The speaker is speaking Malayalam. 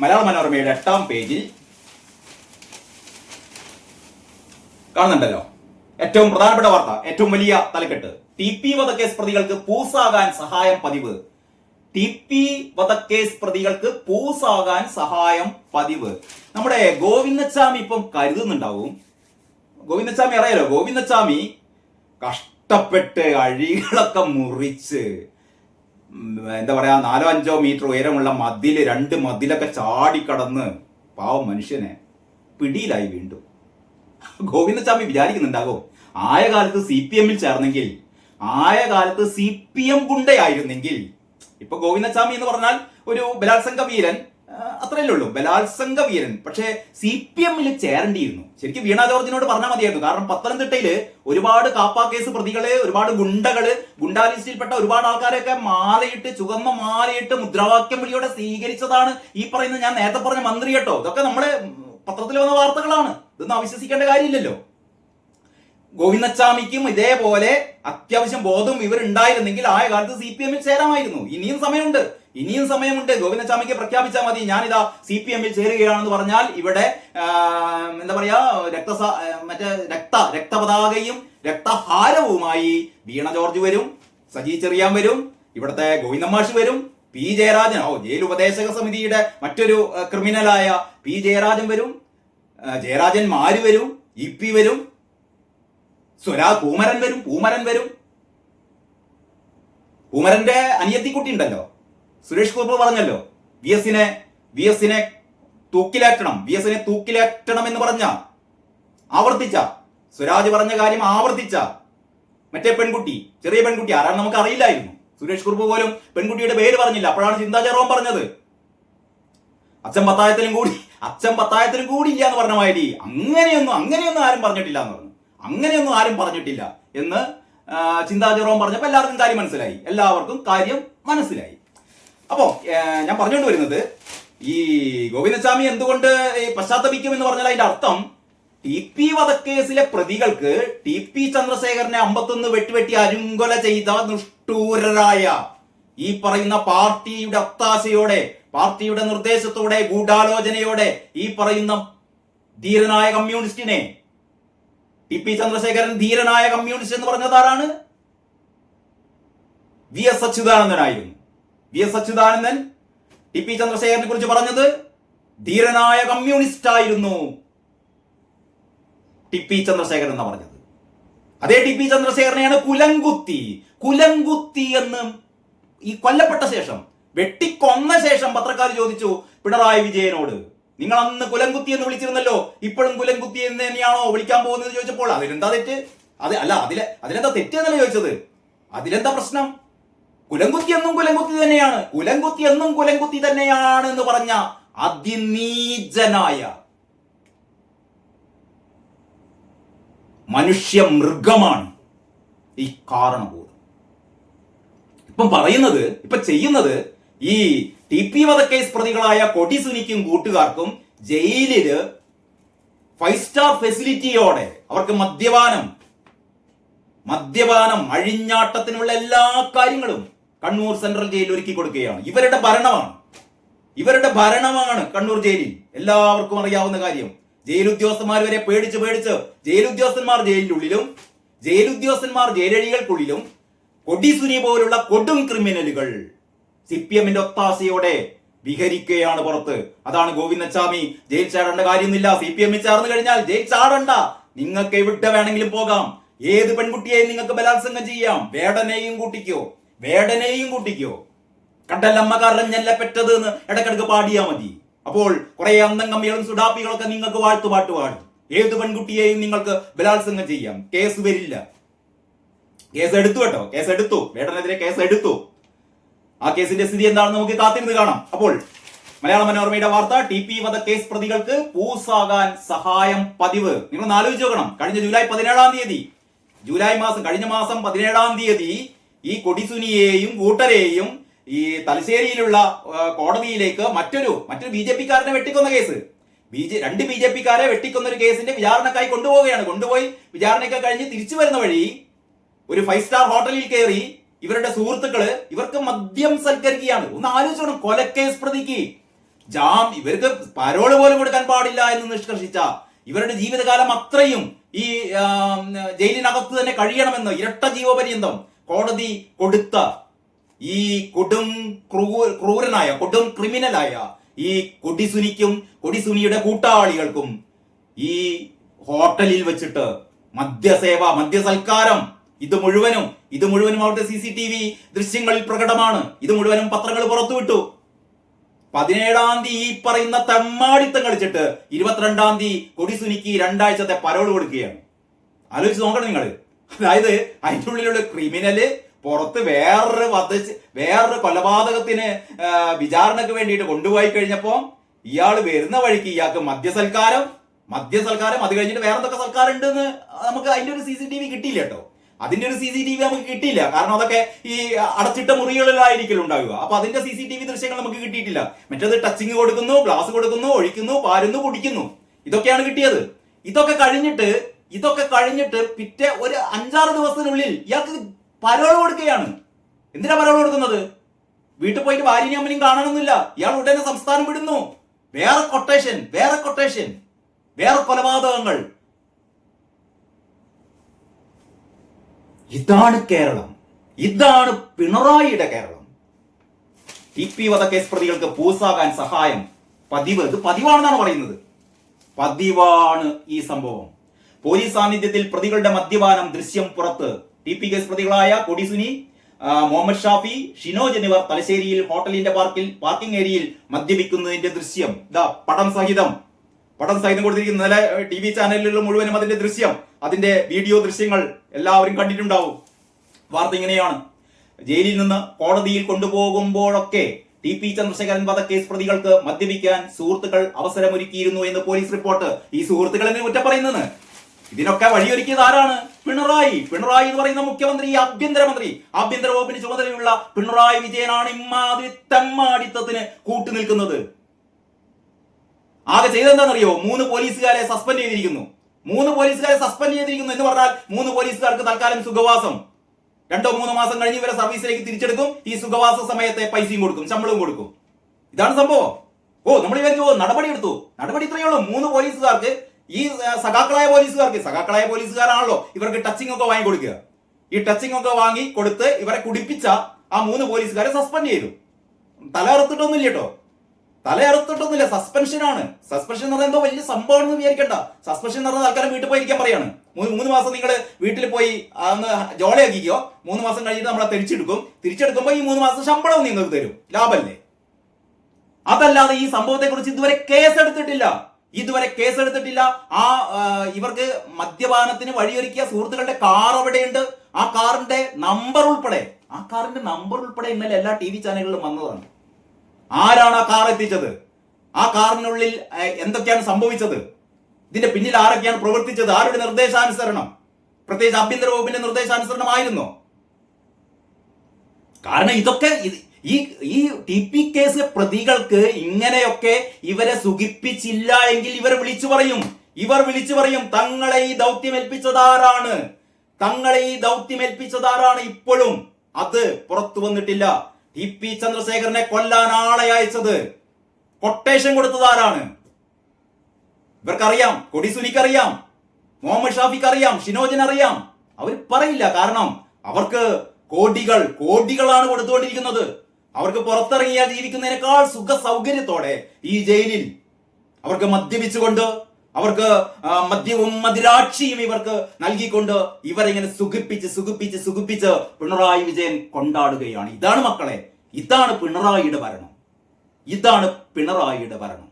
മലയാള മനോരമയുടെ എട്ടാം പേജിൽ കാണുന്നുണ്ടല്ലോ. ഏറ്റവും പ്രധാനപ്പെട്ട വാർത്ത ഏറ്റവും വലിയ തലക്കെട്ട്. ടി പി വധക്കേസ് പ്രതികൾക്ക് പൂസാകാൻ സഹായം പതിവ്. ടി പി വധക്കേസ് പ്രതികൾക്ക് പൂസാകാൻ സഹായം പതിവ്. നമ്മുടെ ഗോവിന്ദച്ചാമി ഇപ്പം കരുതുന്നുണ്ടാവും. ഗോവിന്ദച്ചാമി അറിയാലോ? ഗോവിന്ദച്ചാമി കഷ്ടപ്പെട്ട് അഴികളൊക്കെ മുറിച്ച് എന്താ പറയാ നാലോ അഞ്ചോ മീറ്റർ ഉയരമുള്ള മതിൽ രണ്ട് മതിലൊക്കെ ചാടിക്കടന്ന് പാവം മനുഷ്യനെ പിടിയിലായി വീണ്ടും. ഗോവിന്ദസ്വാമി വിചാരിക്കുന്നുണ്ടാകും ആയ കാലത്ത് സി പി എമ്മിൽ ചേർന്നെങ്കിൽ ആയ കാലത്ത് സി പി എം ഗുണ്ടയായിരുന്നെങ്കിൽ ഇപ്പൊ ഗോവിന്ദസ്വാമി എന്ന് പറഞ്ഞാൽ ഒരു ബലാത്സംഗ വീരൻ അത്രയല്ലേ ഉള്ളൂ. ബലാത്സംഗ വീരൻ. പക്ഷേ സി പി എമ്മിൽ ചേരേണ്ടിയിരുന്നു. ശരിക്കും വീണ ജോർജിനോട് പറഞ്ഞാൽ മതിയായിരുന്നു. കാരണം പത്തനംതിട്ടയിൽ ഒരുപാട് കാപ്പാ കേസ് പ്രതികൾ ഒരുപാട് ഗുണ്ടകൾ ഗുണ്ടാലിസ്റ്റിൽപ്പെട്ട ഒരുപാട് ആൾക്കാരെയൊക്കെ മാലയിട്ട് ചുവന്ന മാലയിട്ട് മുദ്രാവാക്യം വിളിയോടെ സ്വീകരിച്ചതാണ് ഈ പറയുന്ന ഞാൻ നേരത്തെ പറഞ്ഞ മന്ത്രി കേട്ടോ. ഇതൊക്കെ നമ്മുടെ പത്രത്തിൽ വന്ന വാർത്തകളാണ്. ഇതൊന്നും അവിശ്വസിക്കേണ്ട കാര്യമില്ലല്ലോ. ഗോവിന്ദച്ചാമിക്കും ഇതേപോലെ അത്യാവശ്യം ബോധം ഇവരുണ്ടായിരുന്നെങ്കിൽ ആയ കാലത്ത് സി പി എമ്മിൽ ചേരാമായിരുന്നു. ഇനിയും സമയമുണ്ട്. ഇനിയും സമയമുണ്ട്. ഗോവിന്ദചാമിക്ക് പ്രഖ്യാപിച്ചാൽ മതി. ഞാനിതാ സി പി എമ്മിൽ ചേരുകയാണെന്ന് പറഞ്ഞാൽ ഇവിടെ എന്താ പറയാ രക്തസ മറ്റേ രക്ത രക്തപതാകയും രക്തഹാരവുമായി വീണ ജോർജ് വരും സജി ചെറിയാൻ വരും ഇവിടുത്തെ ഗോവിന്ദമാഷ് വരും പി ജയരാജൻ ഓ ജയിൽ ഉപദേശക സമിതിയുടെ മറ്റൊരു ക്രിമിനലായ പി ജയരാജൻ വരും ജയരാജൻ മാര് വരും ഇ പി വരും സ്വരാ പൂമരൻ വരും പൂമരൻ വരും. പൂമരന്റെ അനിയത്തിക്കുട്ടി ഉണ്ടല്ലോ. സുരേഷ് കുറുപ്പ് പറഞ്ഞല്ലോ വി എസിനെ വി എസിനെ തൂക്കിലേറ്റണം വി എസിനെ തൂക്കിലേറ്റണം എന്ന് പറഞ്ഞ ആവർത്തിച്ച സ്വരാജ് പറഞ്ഞ കാര്യം ആവർത്തിച്ച മറ്റേ പെൺകുട്ടി ചെറിയ പെൺകുട്ടി ആരാണ് നമുക്ക് അറിയില്ലായിരുന്നു സുരേഷ് കുറുപ്പ് പോലും പെൺകുട്ടിയുടെ പേര് പറഞ്ഞില്ല. അപ്പോഴാണ് ചിന്താ ജെറോം പറഞ്ഞത്. അച്ഛൻ പത്തായത്തിലും കൂടി അച്ഛൻ പത്തായത്തിലും കൂടി ഇല്ല എന്ന് പറഞ്ഞ മാതിരി അങ്ങനെയൊന്നും അങ്ങനെയൊന്നും ആരും പറഞ്ഞിട്ടില്ല എന്ന് പറഞ്ഞു. അങ്ങനെയൊന്നും ആരും പറഞ്ഞിട്ടില്ല എന്ന് ചിന്താ ജെറോം പറഞ്ഞപ്പോൾ എല്ലാവർക്കും കാര്യം മനസ്സിലായി. എല്ലാവർക്കും കാര്യം മനസ്സിലായി. അപ്പോ ഞാൻ പറഞ്ഞുകൊണ്ട് വരുന്നത് ഈ ഗോവിന്ദസ്വാമി എന്തുകൊണ്ട് പശ്ചാത്തപിക്കും എന്ന് പറഞ്ഞാൽ അതിന്റെ അർത്ഥം ടി പി വധക്കേസിലെ പ്രതികൾക്ക് ടി പി ചന്ദ്രശേഖരനെ അമ്പത്തൊന്ന് വെട്ടിവെട്ടി അരുങ്കൊല ചെയ്ത നിഷ്ഠൂരരായ ഈ പറയുന്ന പാർട്ടിയുടെ ഒത്താശയോടെ പാർട്ടിയുടെ നിർദ്ദേശത്തോടെ ഗൂഢാലോചനയോടെ ഈ പറയുന്ന ധീരനായ കമ്മ്യൂണിസ്റ്റിനെ ടി പി ചന്ദ്രശേഖരൻ ധീരനായ കമ്മ്യൂണിസ്റ്റ് എന്ന് പറഞ്ഞത് ആരാണ്? വി എസ് അച്യുതാനന്ദനായിരുന്നു. V S Achuthanandan T P ചന്ദ്രശേഖരനെ കുറിച്ച് പറഞ്ഞത് ധീരനായ കമ്മ്യൂണിസ്റ്റ് ആയിരുന്നു ടി പി ചന്ദ്രശേഖരൻ എന്ന് പറഞ്ഞത്. അതേ ടി പി ചന്ദ്രശേഖരനെയാണ് കുലങ്കുത്തി കുലങ്കുത്തി എന്ന് ഈ കൊല്ലപ്പെട്ട ശേഷം വെട്ടിക്കൊന്ന ശേഷം പത്രക്കാർ ചോദിച്ചു പിണറായി വിജയനോട് നിങ്ങൾ അന്ന് കുലങ്കുത്തി എന്ന് വിളിച്ചിരുന്നല്ലോ ഇപ്പോഴും കുലങ്കുത്തി എന്ന് തന്നെയാണോ വിളിക്കാൻ പോകുന്നത് ചോദിച്ചപ്പോൾ അതിലെന്താ തെറ്റ്? അത് അല്ല അതിലെ അതിലെന്താ തെറ്റ് എന്നല്ല ചോദിച്ചത്? അതിലെന്താ പ്രശ്നം? കുലങ്കുത്തി എന്നും കുലങ്കുത്തി തന്നെയാണ്. കുലങ്കുത്തി എന്നും കുലങ്കുത്തി തന്നെയാണ് എന്ന് പറഞ്ഞ അതിനീചനായ മനുഷ്യ മൃഗമാണ് ഈ കാരണബോധം. ഇപ്പം പറയുന്നത് ഇപ്പൊ ചെയ്യുന്നത് ഈ ടി പി വധക്കേസ് പ്രതികളായ കൊടി സുനിക്കും കൂട്ടുകാർക്കും ജയിലിൽ ഫൈവ് സ്റ്റാർ ഫെസിലിറ്റിയോടെ അവർക്ക് മദ്യപാനം മദ്യപാനം അഴിഞ്ഞാട്ടത്തിനുള്ള എല്ലാ കാര്യങ്ങളും കണ്ണൂർ സെൻട്രൽ ജയിലിൽ ഒരുക്കി കൊടുക്കുകയാണ്. ഇവരുടെ ഭരണമാണ്. ഇവരുടെ ഭരണമാണ് കണ്ണൂർ ജയിലിൽ. എല്ലാവർക്കും അറിയാവുന്ന കാര്യം. ജയിൽ ഉദ്യോഗസ്ഥന്മാർ വരെ പേടിച്ച് പേടിച്ച് ജയിൽ ഉദ്യോഗസ്ഥന്മാർ ജയിലിനുള്ളിലും ജയിൽ ഉദ്യോഗസ്ഥന്മാർ ജയിലഴികൾക്കുള്ളിലും കൊടിസുനി പോലുള്ള കൊടും ക്രിമിനലുകൾ സി പി എമ്മിന്റെ ഒത്താശയോടെ വിഹരിക്കുകയാണ് പുറത്ത്. അതാണ് ഗോവിന്ദച്ചാമി ജയിൽ ചാടേണ്ട കാര്യമൊന്നുമില്ല. സി പി എമ്മിൽ ചേർന്ന് കഴിഞ്ഞാൽ ജയിൽ ചാടണ്ട. നിങ്ങൾക്ക് എവിടെ വേണമെങ്കിലും പോകാം. ഏത് പെൺകുട്ടിയെയും നിങ്ങൾക്ക് ബലാത്സംഗം ചെയ്യാം. വേടനെയും കൂട്ടിക്കോ. വേടനെയും കൂട്ടിക്കോ. കണ്ടല്ലമ്മ പെറ്റത് എന്ന് ഇടക്കിടക്ക് പാടിയാ മതി. അപ്പോൾ കുറെ അന്തംഗമ്മികളും സുഡാപ്പികളൊക്കെ നിങ്ങൾക്ക് വാഴ്ത്തുപാട്ട് പാടും. ഏത് പെൺകുട്ടിയെയും നിങ്ങൾക്ക് ബലാത്സംഗം ചെയ്യാം. കേസ് വരില്ല. കേസ് എടുത്തു കേട്ടോ. കേസ് എടുത്തു. വേടനെതിരെ കേസ് എടുത്തു. ആ കേസിന്റെ സ്ഥിതി എന്താണെന്ന് നമുക്ക് കാത്തിരുന്ന് കാണാം. അപ്പോൾ മലയാള മനോരമയുടെ വാർത്ത ടി പി വധ കേസ് പ്രതികൾക്ക് പൂസാകാൻ സഹായം പതിവ്. നിങ്ങൾ ഒന്ന് ആലോചിച്ച് നോക്കണം. കഴിഞ്ഞ ജൂലൈ പതിനേഴാം തീയതി ജൂലൈ മാസം കഴിഞ്ഞ മാസം പതിനേഴാം തീയതി ഈ കൊടിസുനിയെയും കൂട്ടരെയും ഈ തലശ്ശേരിയിലുള്ള കോടതിയിലേക്ക് മറ്റൊരു മറ്റൊരു ബി ജെ പിക്കാരനെ വെട്ടിക്കൊന്ന കേസ്. ബി ജെ രണ്ട് ബി ജെ പിക്കാരെ വെട്ടിക്കൊന്ന ഒരു കേസിന്റെ വിചാരണക്കായി കൊണ്ടുപോവുകയാണ്. കൊണ്ടുപോയി വിചാരണയൊക്കെ കഴിഞ്ഞ് തിരിച്ചു വരുന്ന വഴി ഒരു ഫൈവ് സ്റ്റാർ ഹോട്ടലിൽ കയറി ഇവരുടെ സുഹൃത്തുക്കൾ ഇവർക്ക് മദ്യം സൽക്കരിക്കുകയാണ്. ഒന്ന് ആലോചിച്ചോണം കൊലക്കേസ് പ്രതിക്ക്. ജാം ഇവർക്ക് പരോൾ പോലും കൊടുക്കാൻ പാടില്ല എന്ന് നിഷ്കർഷിച്ച ഇവരുടെ ജീവിതകാലം അത്രയും ഈ ജയിലിനകത്ത് തന്നെ കഴിയണമെന്ന് ഇരട്ട ജീവപര്യന്തം കോടതി കൊടുത്ത ഈ കൊടും ക്രൂ- ക്രൂരനായ കൊടും ക്രിമിനലായ ഈ കൊടിസുനിക്കും കൊടിസുനിയുടെ കൂട്ടാളികൾക്കും ഈ ഹോട്ടലിൽ വെച്ചിട്ട് മദ്യസേവ മദ്യസൽക്കാരം ഇത് മുഴുവനും ഇത് മുഴുവനും അവിടുത്തെ സി സി ടി വി ദൃശ്യങ്ങളിൽ പ്രകടമാണ്. ഇത് മുഴുവനും പത്രങ്ങൾ പുറത്തുവിട്ടു. പതിനേഴാം തീയതി ഈ പറയുന്ന തെമ്മാടിത്തം കളിച്ചിട്ട് ഇരുപത്തിരണ്ടാം തീയതി കൊടിസുനിക്ക് രണ്ടാഴ്ചത്തെ പരോൾ കൊടുക്കുകയാണ്. ആലോചിച്ച് നോക്കണം നിങ്ങൾ. അതായത് അതിന്റെ ഉള്ളിലുള്ള ക്രിമിനൽ പുറത്ത് വേറൊരു വധ വേറൊരു കൊലപാതകത്തിന് വിചാരണക്ക് വേണ്ടിയിട്ട് കൊണ്ടുപോയി കഴിഞ്ഞപ്പോൾ ഇയാൾ വരുന്ന വഴിക്ക് ഇയാൾക്ക് മദ്യസൽക്കാരം മദ്യസൽക്കാരം അത് കഴിഞ്ഞിട്ട് വേറെ എന്തൊക്കെ സൽക്കാരം ഉണ്ടെന്ന് നമുക്ക് അതിന്റെ ഒരു സി സി ടി വി കിട്ടിയില്ല കേട്ടോ. അതിന്റെ ഒരു സി സി ടി വി നമുക്ക് കിട്ടിയില്ല. കാരണം അതൊക്കെ ഈ അടച്ചിട്ട മുറികളിലായിരിക്കും ഉണ്ടാവുക. അപ്പൊ അതിന്റെ സി സി ടി വി ദൃശ്യങ്ങൾ നമുക്ക് കിട്ടിയിട്ടില്ല. മറ്റേത് ടച്ചിങ് കൊടുക്കുന്നു ഗ്ലാസ് കൊടുക്കുന്നു ഒഴിക്കുന്നു പാരുന്നു കുടിക്കുന്നു. ഇതൊക്കെയാണ് കിട്ടിയത്. ഇതൊക്കെ കഴിഞ്ഞിട്ട് ഇതൊക്കെ കഴിഞ്ഞിട്ട് പിറ്റേ ഒരു അഞ്ചാറ് ദിവസത്തിനുള്ളിൽ ഇയാൾക്ക് പരോൾ കൊടുക്കുകയാണ്. എന്തിനാ പരോൾ കൊടുക്കുന്നത്? വീട്ടിൽ പോയിട്ട് ഭാര്യയും അമ്മയും കാണണമെന്നില്ല. ഇയാൾ ഉടനെ സംസ്ഥാനം വിടുന്നു. വേറെ കൊട്ടേഷൻ വേറെ കൊട്ടേഷൻ വേറെ കൊലപാതകങ്ങൾ. ഇതാണ് കേരളം. ഇതാണ് പിണറായിയുടെ കേരളം. ടി പി വധക്കേസ് പ്രതികൾക്ക് പൂസാകാൻ സഹായം. പതിവ്. ഇത് പതിവാണെന്നാണ് പറയുന്നത്. പതിവാണ് ഈ സംഭവം. പോലീസ് സാന്നിധ്യത്തിൽ പ്രതികളുടെ മദ്യപാനം ദൃശ്യം പുറത്ത്. ടി പി കേസ് പ്രതികളായ കൊടിസുനി മുഹമ്മദ് ഷാഫി ഷിനോജ് എന്നിവർ തലശ്ശേരിയിൽ ഹോട്ടലിന്റെ പാർക്കിൽ പാർക്കിംഗ് ഏരിയയിൽ മദ്യപിക്കുന്നതിന്റെ ദൃശ്യം. ഇതാ പടം സഹിതം. പടം സഹിതം കൊടുത്തിരിക്കുന്ന ഇന്നലെ ടി വി ചാനലുകളിലും മുഴുവനും അതിന്റെ ദൃശ്യം. അതിന്റെ വീഡിയോ ദൃശ്യങ്ങൾ എല്ലാവരും കണ്ടിട്ടുണ്ടാവും. വാർത്ത ഇങ്ങനെയാണ്. ജയിലിൽ നിന്ന് കോടതിയിൽ കൊണ്ടുപോകുമ്പോഴൊക്കെ ടി പി ചന്ദ്രശേഖരൻ വധക്കേസ് പ്രതികൾക്ക് മദ്യപിക്കാൻ സുഹൃത്തുക്കൾ അവസരമൊരുക്കിയിരുന്നു എന്ന് പോലീസ് റിപ്പോർട്ട്. ഈ സുഹൃത്തുക്കൾ എന്നെ കുറ്റം പറയുന്നത് ഇതിനൊക്കെ വഴിയൊരുക്കിയത് ആരാണ്? പിണറായി. പിണറായി എന്ന് പറയുന്ന മുഖ്യമന്ത്രി ആഭ്യന്തരമന്ത്രി. ആഭ്യന്തര വകുപ്പിന് ചുമതലയുള്ള പിണറായി വിജയനാണ് ഇമ്മാതിരി തെമ്മാടിത്തത്തിന് കൂട്ടുനിൽക്കുന്നത്. ആകെ ചെയ്തെന്താണെന്നറിയോ? മൂന്ന് പോലീസുകാരെ സസ്പെൻഡ് ചെയ്തിരിക്കുന്നു. മൂന്ന് പോലീസുകാരെ സസ്പെൻഡ് ചെയ്തിരിക്കുന്നു എന്ന് പറഞ്ഞാൽ മൂന്ന് പോലീസുകാർക്ക് തൽക്കാലം സുഖവാസം. രണ്ടോ മൂന്നോ മാസം കഴിഞ്ഞ് ഇവരെ സർവീസിലേക്ക് തിരിച്ചെടുക്കും. ഈ സുഖവാസ സമയത്തെ പൈസയും കൊടുക്കും ശമ്പളവും കൊടുക്കും. ഇതാണ് സംഭവം. ഓ നമ്മൾ ഇവർക്ക് നടപടി എടുത്തു. നടപടി ഇത്രയേ ഉള്ളൂ. മൂന്ന് പോലീസുകാർക്ക് ഈ സഖാക്കളായ പോലീസുകാർക്ക് സഖാക്കളായ പോലീസുകാരാണല്ലോ ഇവർക്ക് ടച്ചിങ് ഒക്കെ വാങ്ങി കൊടുക്കുക. ഈ ടച്ചിങ് ഒക്കെ വാങ്ങി കൊടുത്ത് ഇവരെ കുടിപ്പിച്ച ആ മൂന്ന് പോലീസുകാരെ സസ്പെൻഡ് ചെയ്തു. തല അറുത്തിട്ടൊന്നുമില്ല കേട്ടോ. തല അറുത്തിട്ടൊന്നുമില്ല. സസ്പെൻഷൻ ആണ്. സസ്പെൻഷൻ എന്ന് എന്തോ വലിയ എന്ന് വിചാരിക്കണ്ട. സസ്പെൻഷൻ എന്ന് പറഞ്ഞാൽ തൽക്കാലം വീട്ടിൽ പോയി ഇരിക്കാൻ പറയാണ് മൂന്ന് മാസം നിങ്ങൾ വീട്ടിൽ പോയി ഒന്ന് ജോളിയാക്കിക്കോ. മൂന്ന് മാസം കഴിഞ്ഞിട്ട് നമ്മളെ തിരിച്ചെടുക്കും. തിരിച്ചെടുക്കുമ്പോൾ ഈ മൂന്ന് മാസം ശമ്പളം നിങ്ങൾക്ക് തരും. ലാഭമല്ലേ അതല്ലാതെ ഈ സംഭവത്തെക്കുറിച്ച് ഇതുവരെ കേസ് എടുത്തിട്ടില്ല. ഇതുവരെ കേസെടുത്തിട്ടില്ല. ആ ഇവർക്ക് മദ്യപാനത്തിന് വഴിയൊരുക്കിയ സുഹൃത്തുക്കളുടെ കാർ അവിടെയുണ്ട്. ആ കാറിന്റെ നമ്പർ ഉൾപ്പെടെ ആ കാറിന്റെ നമ്പർ ഉൾപ്പെടെ ഇന്നലെ എല്ലാ ടി വി ചാനലുകളിലും വന്നതാണ്. ആരാണ് ആ കാർ എത്തിച്ചത്? ആ കാറിനുള്ളിൽ എന്തൊക്കെയാണ് സംഭവിച്ചത്? ഇതിന്റെ പിന്നിൽ ആരൊക്കെയാണ് പ്രവർത്തിച്ചത്? ആരുടെ നിർദ്ദേശാനുസരണം? പ്രത്യേകിച്ച് ആഭ്യന്തര വകുപ്പിന്റെ നിർദ്ദേശാനുസരണമായിരുന്നോ? കാരണം ഇതൊക്കെ ഇത് ഈ ഈ ടി പി കേസ് പ്രതികൾക്ക് ഇങ്ങനെയൊക്കെ ഇവരെ സുഖിപ്പിച്ചില്ല എങ്കിൽ ഇവർ വിളിച്ചു പറയും. ഇവർ വിളിച്ചു പറയും തങ്ങളെ ഈ ദൗത്യം ഏൽപ്പിച്ചതാരാണ് തങ്ങളെ ഈ ദൗത്യം ഏൽപ്പിച്ചതാരാണ് ഇപ്പോഴും? അത് പുറത്തു വന്നിട്ടില്ല. ടി പി ചന്ദ്രശേഖരനെ കൊല്ലാൻ ആളെ അയച്ചത് കൊട്ടേഷൻ കൊടുത്തതാരാണ് ഇവർക്കറിയാം കൊടിസുനിക്കറിയാം മുഹമ്മദ് ഷാഫിക്ക് അറിയാം ഷിനോജൻ അറിയാം. അവർ പറയില്ല കാരണം അവർക്ക് കോടികൾ കോടികളാണ് കൊടുത്തുകൊണ്ടിരിക്കുന്നത്. അവർക്ക് പുറത്തിറങ്ങിയാൽ ജീവിക്കുന്നതിനേക്കാൾ സുഖ സൗകര്യത്തോടെ ഈ ജയിലിൽ അവർക്ക് മദ്യപിച്ചുകൊണ്ട് അവർക്ക് മദ്യവും മദിരാക്ഷിയും ഇവർക്ക് നൽകിക്കൊണ്ട് ഇവരിങ്ങനെ സുഖിപ്പിച്ച് സുഖിപ്പിച്ച് സുഖിപ്പിച്ച് പിണറായി വിജയൻ കൊണ്ടാടുകയാണ്. ഇതാണ് മക്കളെ ഇതാണ് പിണറായിയുടെ ഭരണം. ഇതാണ് പിണറായിയുടെ ഭരണം.